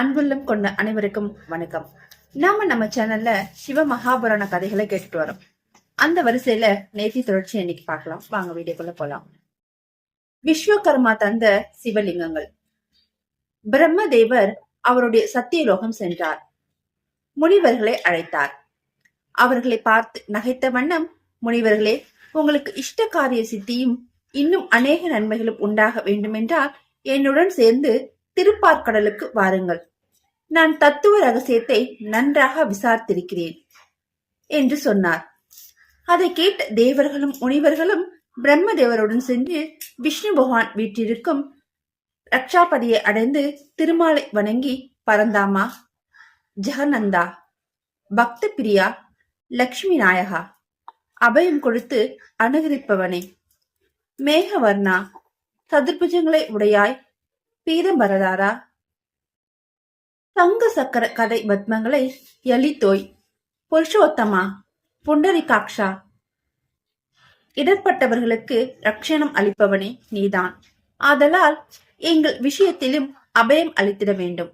அன்புள்ளம் கொண்ட அனைவருக்கும் வணக்கம். நாம நம்ம சேனல்ல சிவ மகாபுராண கதைகளை கேட்டுட்டு வரோம். அந்த வரிசையில நேத்தி தொடர்ச்சி இன்னைக்கு பார்க்கலாம். வாங்க வீடியோக்குள்ள போலாம். விஸ்வகர்மா தந்த சிவலிங்கங்கள். பிரம்மதேவர் அவருடைய சத்தியலோகம் சென்றார். முனிவர்களை அழைத்தார். அவர்களை பார்த்து நகைத்த வண்ணம் முனிவர்களே உங்களுக்கு இஷ்ட காரிய சித்தியும் இன்னும் அநேக நன்மைகளும் உண்டாக வேண்டுமென்றால் என்னுடன் சேர்ந்து திருப்பார்க்கடலுக்கு வாருங்கள். நான் தத்துவ ரகசியத்தை நன்றாக விசாரித்திருக்கிறேன் என்று சொன்னார். அதை கேட்ட தேவர்களும் முனிவர்களும் பிரம்மதேவருடன் சென்று விஷ்ணு பகவான் வீட்டிற்கும் ரக்ஷாபதியை அடைந்து திருமாலை வணங்கி பரந்தாமா ஜெகநந்தா பக்த பிரியா லக்ஷ்மி நாயகா அபயம் கொடுத்து அனுகரிப்பவனே. மேகவர்ணா சதுர்புஜங்களை உடையாய் பீதம்பரதாரா தங்க சக்கர கதை பத்மங்களை எலித்தோய் புருஷோத்தமா புண்டரிகாக்ஷா. இடர்பட்டவர்களுக்கு ரட்சணம் அளிப்பவனே நீதான். ஆதலால் எங்கள் விஷயத்திலும் அபயம் அளித்திட வேண்டும்.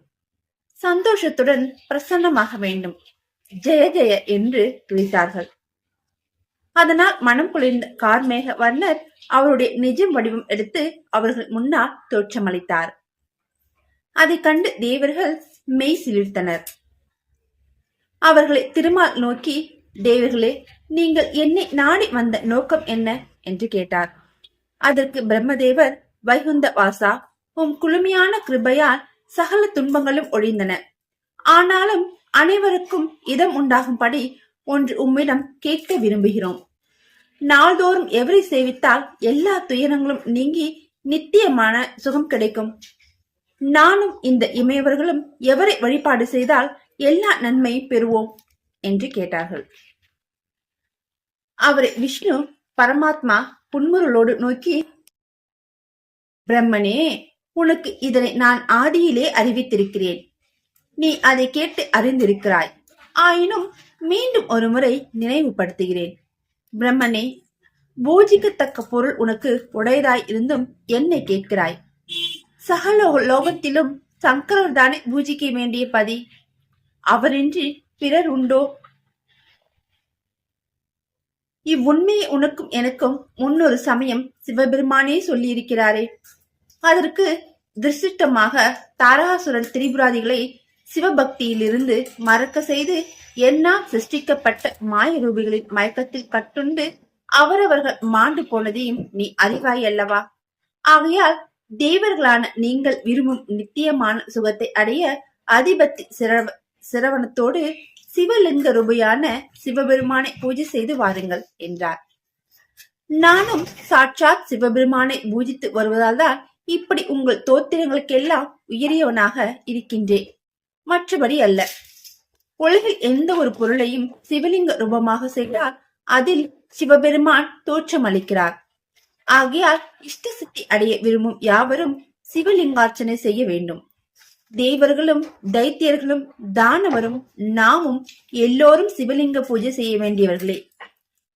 சந்தோஷத்துடன் பிரசன்னமாக வேண்டும். ஜெய ஜெய என்று துளித்தார்கள் அதனால் மனம் குளிர்ந்த கார்மேக வர்ணர் அவருடைய நிஜம் வடிவம் எடுத்து அவர்கள் முன்னால் தோற்றமளித்தார். அதை கண்டு தேவர்கள் மெய் சிலிர்த்தனர். அவர்களை திருமால் நோக்கி தேவர்களே நீங்கள் என்னை நாடி வந்த நோக்கம் என்ன? என்று கேட்டார். அதற்கு பிரம்மதேவர் வைகுந்த வாசா உம் குளுமையான கிருபையால் சகல துன்பங்களும் ஒழிந்தன. ஆனாலும் அனைவருக்கும் இதம் உண்டாகும்படி ஒன்று உம்மிடம் கேட்க விரும்புகிறோம். நாள்தோறும் எவரை சேவித்தால் எல்லா துயரங்களும் நீங்கி நித்தியமான சுகம் கிடைக்கும். நானும் இந்த இமையவர்களும் எவரை வழிபாடு செய்தால் எல்லா நன்மை பெறுவோம்? என்று கேட்டார்கள். அவரை விஷ்ணு பரமாத்மா புன்முருளோடு நோக்கி பிரம்மனே உனக்கு இதனை நான் ஆதியிலே அறிவித்திருக்கிறேன். நீ அதை கேட்டு அறிந்திருக்கிறாய். ஆயினும் மீண்டும் ஒரு முறை நினைவுபடுத்துகிறேன். பிரம்மனே பூஜிக்கத்தக்க பொருள் உனக்கு உடையதாய் இருந்தும் என்னை கேட்கிறாய். சகல லோகத்திலும் சங்கரர் தானே பூஜிக்க வேண்டிய பதி. அவரின்றி பிறர் உண்டோ? இவ்வுண்மையை உனக்கும் எனக்கும் முன்னொரு சமயம் சிவபெருமானே சொல்லியிருக்கிறாரே. அதற்கு திருஷ்டமாக தாரகாசுரன் திரிபுராதிகளை சிவபக்தியிலிருந்து மறக்க செய்து என்னால் சிருஷ்டிக்கப்பட்ட மாய ரூபிகளின் மயக்கத்தில் கட்டுண்டு அவரவர்கள் மாண்டு போனதையும் நீ அறிவாய் அல்லவா ஆகையால் தேவர்களான நீங்கள் விரும்பும் நித்தியமான சுகத்தை அடைய அதிபத்தி சிரவ சிரவணத்தோடு சிவலிங்க ரூபையான சிவபெருமானை பூஜை செய்து வாருங்கள் என்றார். நானும் சாட்சாத் சிவபெருமானை பூஜித்து வருவதால் தான் இப்படி உங்கள் தோத்திரங்களுக்கெல்லாம் உயரியவனாக இருக்கின்றேன். மற்றபடி அல்ல. உலகில் எந்த ஒரு பொருளையும் சிவலிங்க ரூபமாக செய்தால் அதில் சிவபெருமான் தோற்றமளிக்கிறார். ஆகையால் இஷ்ட சித்தி அடைய விரும்பும் யாவரும் சிவலிங்கார்ச்சனை செய்ய வேண்டும். தேவர்களும் தைத்தியர்களும் தானவரும் நாமும் எல்லோரும் சிவலிங்க பூஜை செய்ய வேண்டியவர்களே.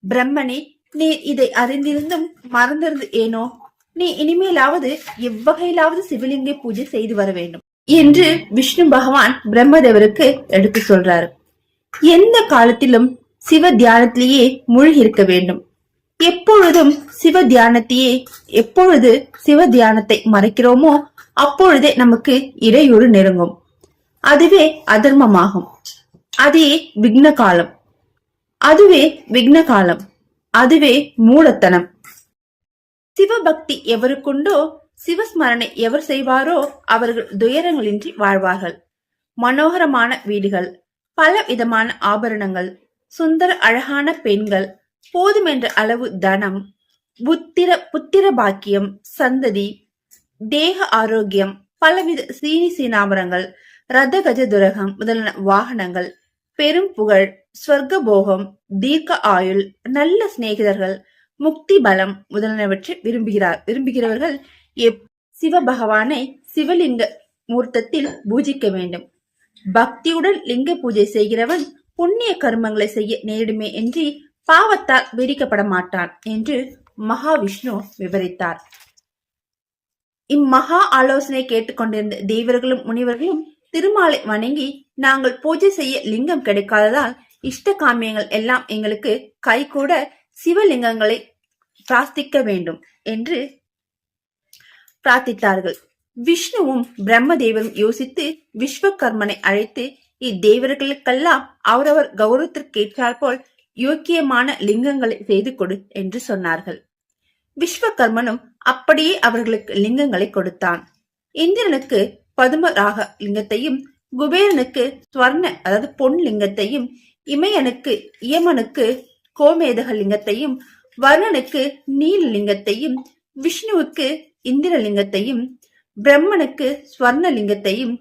பிரம்மனே நீ இதை அறிந்திருந்தும் மறந்திருந்து ஏனோ? நீ இனிமேலாவது எவ்வகையிலாவது சிவலிங்க பூஜை செய்து வர வேண்டும் என்று விஷ்ணு பகவான் பிரம்மதேவருக்கு எடுத்து சொல்றாரு. எந்த காலத்திலும் சிவ தியானத்திலேயே மூழ்கி இருக்க வேண்டும். எப்பொழுதும் சிவ தியானத்தையே எப்பொழுது சிவ தியானத்தை மறைக்கிறோமோ அப்பொழுதே நமக்கு இடையூறு நெருங்கும். அதுவே அதர்மமாகும். அதே விக்ன காலம் அதுவே விக்ன காலம் அதுவே மூலத்தனம். சிவபக்தி எவருக்குண்டோ சிவஸ்மரணை எவர் செய்வாரோ அவர்கள் துயரங்களின்றி வாழ்வார்கள். மனோகரமான வீடுகள். பல விதமான ஆபரணங்கள். சுந்தர அழகான பெண்கள். போதுமென்ற அளவு தனம் புத்திர புத்திர பாக்கியம் சந்ததி தேக ஆரோக்கியம் பலவித சீனி சீனாமரங்கள் ரத கஜ துரகம் முதலான வாகனங்கள் பெரும் புகழ் ஸ்வர்க்க போகம் தீர்க்க ஆயுள் நல்ல சிநேகிதர்கள் முக்தி பலம் முதலானவற்றை விரும்புகிறார் விரும்புகிறவர்கள் எப் சிவபகவானை சிவலிங்க மூர்த்தத்தில் பூஜிக்க வேண்டும். பக்தியுடன் லிங்க பூஜை செய்கிறவன் புண்ணிய கர்மங்களை செய்ய நேரிடுமே என்று பாவத்தால் வெடிக்கப்பட மாட்டான் என்று மகாவிஷ்ணு விவரித்தார். இம்மகா ஆலோசனை கேட்டுக்கொண்டிருந்த தேவர்களும் முனிவர்களும் திருமாலை வணங்கி நாங்கள் பூஜை செய்ய லிங்கம் கிடைக்காததால் இஷ்ட காமியங்கள் எல்லாம் எங்களுக்கு கைகூட சிவலிங்கங்களை பிரார்த்திக்க வேண்டும் என்று பிரார்த்தித்தார்கள். விஷ்ணுவும் பிரம்மதேவரும் யோசித்து விஸ்வகர்மனை அழைத்து இத்தேவர்களுக்கெல்லாம் அவரவர் கௌரவத்திற்கேற்றாற் போல் யோக்கியமான லிங்கங்களை செய்து கொடு என்று சொன்னார்கள். விஸ்வகர்மனும் அப்படியே அவர்களுக்கு லிங்கங்களை கொடுத்தான். இந்திரனுக்கு பதும ராக லிங்கத்தையும் குபேரனுக்கு ஸ்வர்ண அதாவது பொன் லிங்கத்தையும் இமயனுக்கு இயமனுக்கு கோமேதக லிங்கத்தையும் வருணனுக்கு நீல் லிங்கத்தையும் விஷ்ணுவுக்கு இந்திரலிங்கத்தையும் பிரம்மனுக்கு ஸ்வர்ண லிங்கத்தையும்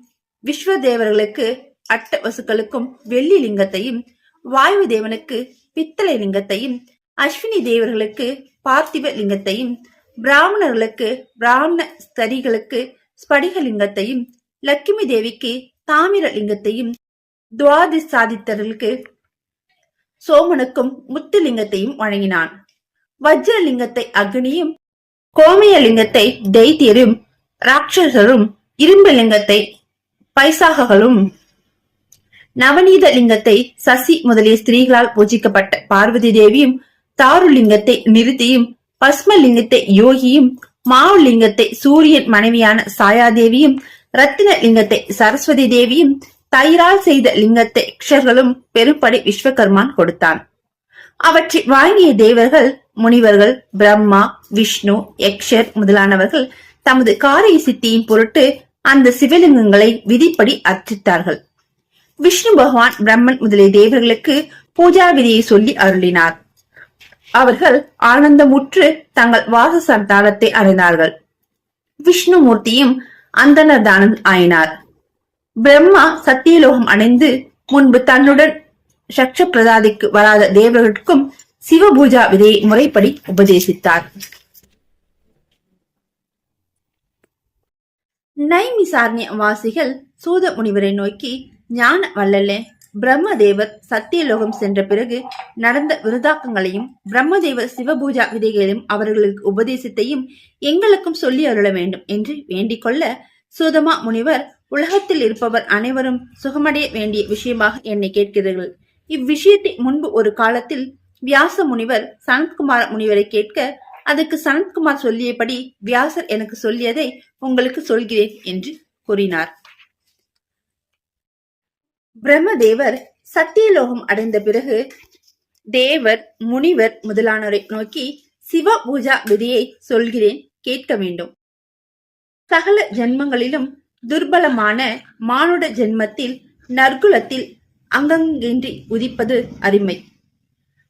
விஸ்வதேவர்களுக்கு அட்ட வசுக்களுக்கும் வெள்ளி லிங்கத்தையும் வாயு தேவனுக்கு பித்தளை லிங்கத்தையும் அஸ்வினி தேவர்களுக்கு பார்த்திவ லிங்கத்தையும் பிராமணர்களுக்கு பிராமண ஸ்தரிகளுக்கு ஸ்படிக லிங்கத்தையும் லட்சுமி தேவிக்கு தாமிர லிங்கத்தையும் துவாதி சாதித்தர்களுக்கு சோமனுக்கும் முத்துலிங்கத்தையும் வழங்கினான். வஜ்ரலிங்கத்தை அக்னியும் கோமயலிங்கத்தை தைத்தியரும் ராட்சசரும் இரும்பு லிங்கத்தை பைசாககளும் நவநீத லிங்கத்தை சசி முதலிய ஸ்திரீகளால் பூஜிக்கப்பட்ட பார்வதி தேவியும் தாருலிங்கத்தை நிறுத்தியும் பஸ்மலிங்கத்தை யோகியும் மாவுலிங்கத்தை சூரியன் மனைவியான சாயாதேவியும் ரத்தின லிங்கத்தை சரஸ்வதி தேவியும் தயிரால் செய்த லிங்கத்தை யக்ஷர்களும் பெரும்படை விஸ்வகர்மான் கொடுத்தான். அவற்றை வாங்கிய தேவர்கள் முனிவர்கள் பிரம்மா விஷ்ணு யக்ஷர் முதலானவர்கள் தமது காரிய சித்தியின் பொருட்டு அந்த சிவலிங்கங்களை விதிப்படி அர்ச்சித்தார்கள். விஷ்ணு பகவான் பிரம்மன் முதலிய தேவர்களுக்கு பூஜா விதியை சொல்லி அருளினார். அவர்கள் ஆனந்தமுற்று தங்கள் வாசஸ்தானத்தை அடைந்தார்கள். விஷ்ணுமூர்த்தியும் அந்தனர் தானம் ஆயினார். பிரம்மா சத்தியலோகம் அடைந்து முன்பு தன்னுடன் சக்ஷ பிரதாதிக்கு வராத தேவர்களுக்கும் சிவபூஜா விதையை முறைப்படி உபதேசித்தார். நைமிசாரண்ய வாசிகள் சூத முனிவரை நோக்கி ஞான வல்லலே பிரம்மதேவர் சத்தியலோகம் சென்ற பிறகு நடந்த விருதாக்கங்களையும் பிரம்மதேவர் சிவபூஜா விதைகளையும் அவர்களுக்கு உபதேசத்தையும் எங்களுக்கும் சொல்லி அருள வேண்டும் என்று வேண்டிக் கொள்ள சுதமா முனிவர் உலகத்தில் இருப்பவர் அனைவரும் சுகமடைய வேண்டிய விஷயமாக என்னை கேட்கிறீர்கள். இவ்விஷயத்தை முன்பு ஒரு காலத்தில் வியாச முனிவர் சனத்குமார முனிவரை கேட்க அதுக்கு சனத்குமார் சொல்லியபடி வியாசர் எனக்கு சொல்லியதை உங்களுக்கு சொல்கிறேன் என்று கூறினார். பிரம்மதேவர் சத்தியலோகம் அடைந்த பிறகு தேவர் முனிவர் முதலானோரை நோக்கி சிவ பூஜா விதியை சொல்கிறேன் கேட்க வேண்டும். சகல ஜென்மங்களிலும் துர்பலமான மானுட ஜென்மத்தில் நற்குலத்தில் அங்கங்கின்றி உதிப்பது அருமை.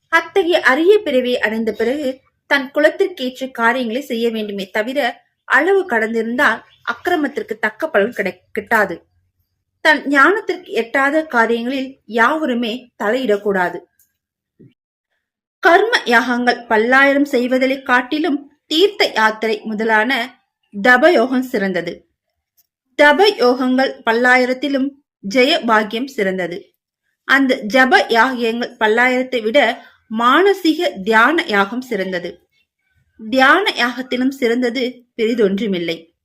அத்தகைய அரிய பிறவியை அடைந்த பிறகு தன் குலத்திற்கேற்ற காரியங்களை செய்ய வேண்டுமே தவிர அளவு கடந்திருந்தால் அக்கிரமத்திற்கு தக்க பலன் கிடை கிட்டாது. தன் ஞானத்திற்கு எட்டாத காரியங்களில் யாவருமே தலையிடக்கூடாது. கர்ம யாகங்கள் பல்லாயிரம் செய்வதை காட்டிலும் தீர்த்த யாத்திரை முதலான தபயோகம் சிறந்தது. தபயோகங்கள் பல்லாயிரத்திலும் ஜெய பாக்கியம் சிறந்தது. அந்த ஜப யாகியங்கள் பல்லாயிரத்தை விட மானசீக தியான யாகம் சிறந்தது. தியான யாகத்திலும் சிறந்தது பெரிதொன்றுமில்லை.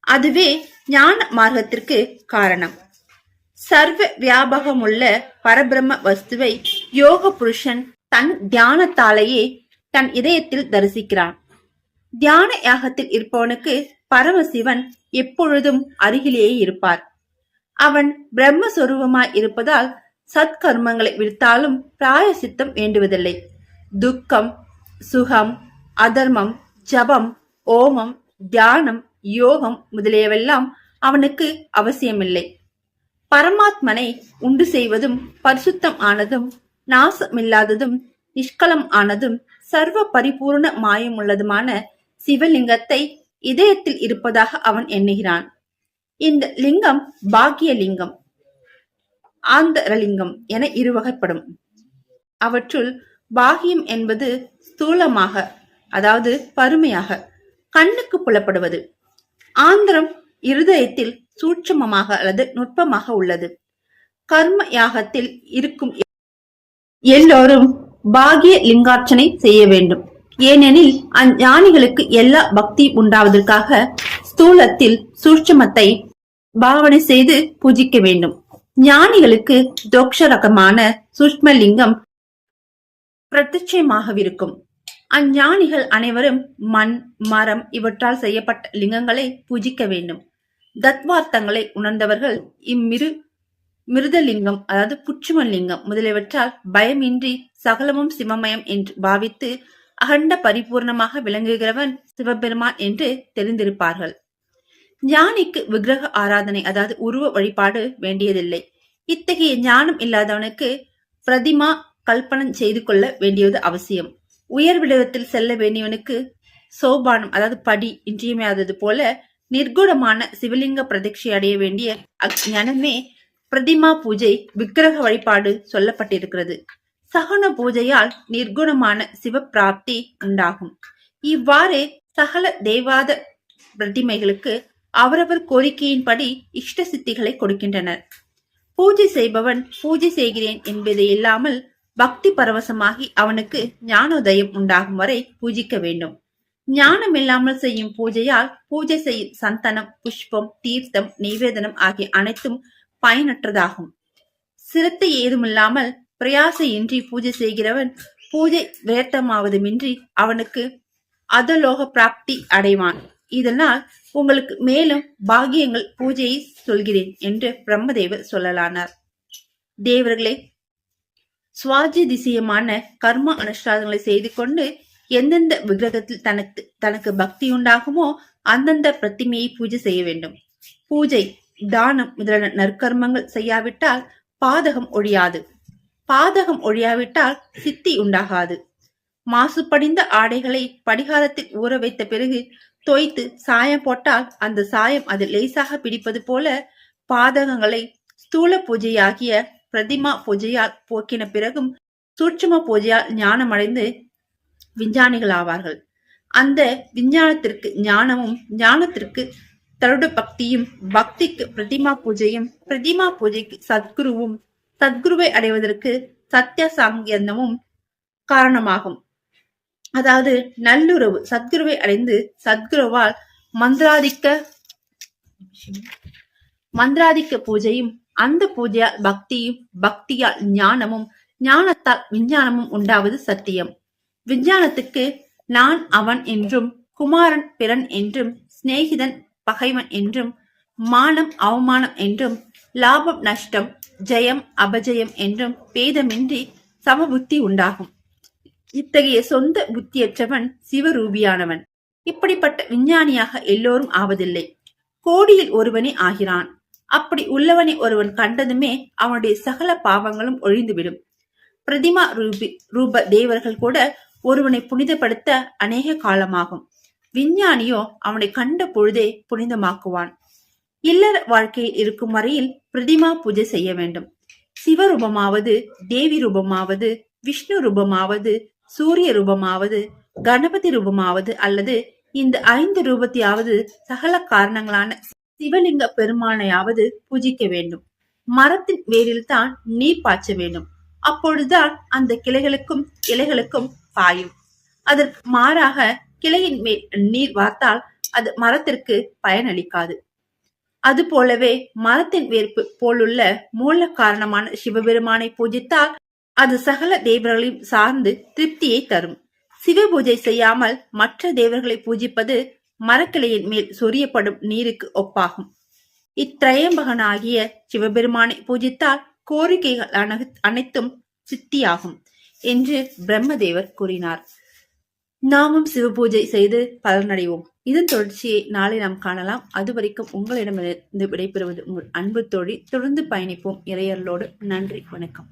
அதுவே ஞான மார்க்கத்திற்கு காரணம். சர்வ வியாபகமுள்ள பரபிரம்ம வஸ்துவை யோக புருஷன் தன் தியானத்தாலேயே தன் இதயத்தில் தரிசிக்கிறான். தியான யாகத்தில் இருப்பவனுக்கு பரமசிவன் எப்பொழுதும் அருகிலேயே இருப்பார். அவன் பிரம்மஸ்வரூபமாய் இருப்பதால் சத்கர்மங்களை விடுத்தாலும் பிராயசித்தம் வேண்டுவதில்லை. துக்கம் சுகம் அதர்மம் ஜபம் ஓமம் தியானம் யோகம் முதலியவெல்லாம் அவனுக்கு அவசியமில்லை. பரமாத்மனை உண்டு செய்வதும் பரிசுத்தம் ஆனதும் நாசமில்லாததும் நிஷ்கலம் ஆனதும் சர்வ பரிபூர்ண மாயமுள்ளதுமான சிவலிங்கத்தை இதயத்தில் இருப்பதாக அவன் எண்ணுகிறான். இந்த லிங்கம் பாக்கிய லிங்கம் ஆந்தரலிங்கம் என இருவகைப்படும். அவற்றுள் பாகியம் என்பது ஸ்தூலமாக அதாவது பருமையாக கண்ணுக்கு புலப்படுவது. ஆந்திரம் இருதயத்தில் சூட்சமமாக அல்லது நுட்பமாக உள்ளது. கர்ம யாகத்தில் இருக்கும் எல்லோரும் பாகிய லிங்கார்ச்சனை செய்ய வேண்டும். ஏனெனில் அஞ்ஞானிகளுக்கு எல்லா பக்தி உண்டாவதற்காக ஸ்தூலத்தில் சூட்சமத்தை பாவனை செய்து பூஜிக்க வேண்டும். ஞானிகளுக்கு தோக்ஷரகமான சூஷ்மலிங்கம் பிரத்யட்சமாகவிருக்கும் அஞ்ஞானிகள் அனைவரும் மண் மரம் இவற்றால் செய்யப்பட்ட லிங்கங்களை பூஜிக்க வேண்டும். தத்வார்த்தங்களை உணர்ந்தவர்கள் இம்மிரு மிருதலிங்கம் அதாவது புற்றுமலிங்கம் முதலியவற்றால் பயமின்றி சகலமும் சிவமயம் என்று பாவித்து அகண்ட பரிபூர்ணமாக விளங்குகிறவன் சிவபெருமான் என்று தெரிந்திருப்பார்கள். ஞானிக்கு விக்கிரக ஆராதனை அதாவது உருவ வழிபாடு வேண்டியதில்லை. இத்தகைய ஞானம் இல்லாதவனுக்கு பிரதிமா கல்பனம் செய்து கொள்ள வேண்டியது அவசியம். உயர் விடத்தில் செல்ல வேண்டியவனுக்கு சோபானம் அதாவது படி இன்றியமையாதது போல நிர்குணமான சிவலிங்க பிரதட்சை அடைய வேண்டிய அஞ்ஞானமே பிரதிமா பூஜை விக்கிரக வழிபாடு சொல்லப்பட்டிருக்கிறது. சகுன பூஜையால் நிர்குணமான சிவப்பிராப்தி உண்டாகும். இவ்வாறு சகல தேவாத பிரதிமைகளுக்கு அவரவர் கோரிக்கையின்படி இஷ்ட சித்திகளை கொடுக்கின்றனர். பூஜை செய்பவன் பூஜை செய்கிறேன் என்பது இல்லாமல் பக்தி பரவசமாகி அவனுக்கு ஞானோதயம் உண்டாகும் வரை பூஜிக்க வேண்டும். ஞானம் இல்லாமல் செய்யும் பூஜையால் பூஜை செய்யும் சந்தனம் புஷ்பம் தீர்த்தம் நிவேதனம் ஆகிய அனைத்தும் பயனற்றதாகும். சிரத்தை ஏதுமில்லாமல் பிரயாசையின்றி பூஜை செய்கிறவன் பூஜை விரத்தமாவதுமின்றி அவனுக்கு அதலோக பிராப்தி அடைவான். இதனால் உங்களுக்கு மேலும் பாகியங்கள் பூஜையை சொல்கிறேன் என்று பிரம்மதேவர் சொல்லலானார். தேவர்களே சுவாஜி திசையமான கர்ம அனுஷ்டானங்களை செய்து கொண்டு எந்தெந்த விக்கிரகத்தில் தனக்கு தனக்கு பக்தி உண்டாகுமோ அந்தந்த பிரத்திமையை பூஜை செய்ய வேண்டும். பூஜை தானம் முதலான நற்கர்மங்கள் செய்யாவிட்டால் பாதகம் ஒழியாது. பாதகம் ஒழியாவிட்டால் சித்தி உண்டாகாது. மாசுபடிந்த ஆடைகளை படிகாரத்தில் ஊற வைத்த பிறகு தோய்த்து சாயம் போட்டால் அந்த சாயம் அது லேசாக பிடிப்பது போல பாதகங்களை ஸ்தூல பூஜையாகிய பிரதிமா பூஜையால் போக்கின பிறகும் சூட்சும பூஜையால் ஞானமடைந்து விஞ்ஞானிகள் ஆவார்கள். அந்த விஞ்ஞானத்திற்கு ஞானமும் ஞானத்திற்கு தருட பக்தியும் பக்திக்கு பிரதிமா பூஜையும் பிரதிமா பூஜைக்கு சத்குருவும் சத்குருவை அடைவதற்கு சத்திய சாங்கியந்தமும் காரணமாகும். அதாவது நல்லுறவு சத்குருவை அடைந்து சத்குருவால் மந்திராதிக்க மந்திராதிக்க பூஜையும் அந்த பூஜையால் பக்தியும் பக்தியால் ஞானமும் ஞானத்தால் விஞ்ஞானமும் உண்டாவது சத்தியம். விஞ்ஞானத்துக்கு நான் அவன் என்றும் குமாரன் பிறன் என்றும் சிநேகிதன் பகைவன் என்றும் மானம் அவமானம் என்றும் லாபம் நஷ்டம் ஜெயம் அபஜயம் என்றும் பேதமின்றி சமபுத்தி உண்டாகும். இத்தகைய சொந்த புத்தியற்றவன் சிவரூபியானவன். இப்படிப்பட்ட விஞ்ஞானியாக எல்லோரும் ஆவதில்லை. கோடியில் ஒருவனே ஆகிறான். அப்படி உள்ளவனை ஒருவன் கண்டதுமே அவனுடைய சகல பாவங்களும் ஒழிந்துவிடும். பிரதிமா ரூபி ரூப தேவர்கள் கூட ஒருவனை புனிதப்படுத்த அநேக காலமாகும். விஞ்ஞானியோ அவனை கண்ட பொழுதே புனிதமாக்குவான். இல்லற வாழ்க்கையில் இருக்கும் வரையில் பிரதிமா பூஜை செய்ய வேண்டும். சிவரூபமாவது தேவி ரூபமாவது விஷ்ணு ரூபமாவது சூரிய ரூபமாவது கணபதி ரூபமாவது அல்லது இந்த ஐந்து ரூபத்தையாவது சகல காரணங்களான சிவலிங்க பெருமானையாவது பூஜிக்க வேண்டும். மரத்தின் வேரில் தான் நீர் பாய்ச்ச வேண்டும். அப்பொழுதுதான் அந்த கிளைகளுக்கும் இலைகளுக்கும் பாயும். அதற்கு மாறாக கிளையின் மேல் நீர் வார்த்தால் அது மரத்திற்கு பயனளிக்காது. அது போலவே மரத்தின் வேர்ப்பு போலுள்ள மூல காரணமான சிவபெருமானை பூஜித்தால் அது சகல தேவர்களையும் சார்ந்து திருப்தியை தரும். சிவ பூஜை செய்யாமல் மற்ற தேவர்களை பூஜிப்பது மரக்கிளையின் மேல் சொரியப்படும் நீருக்கு ஒப்பாகும். இத்திரையம்பகனாகிய சிவபெருமானை பூஜித்தால் கோரிக்கைகள் அனைத்தும் சித்தியாகும். என்று பிரம்மதேவர் கூறினார். நாமும் சிவ பூஜை செய்து பலனடைவோம். இதன் தொடர்ச்சியை நாளை நாம் காணலாம். அது வரைக்கும் உங்களிடமிருந்து விடைபெறுவது உங்கள் அன்பு தோழி. தொடர்ந்து பயணிப்போம். இறையர்களோடு நன்றி. வணக்கம்.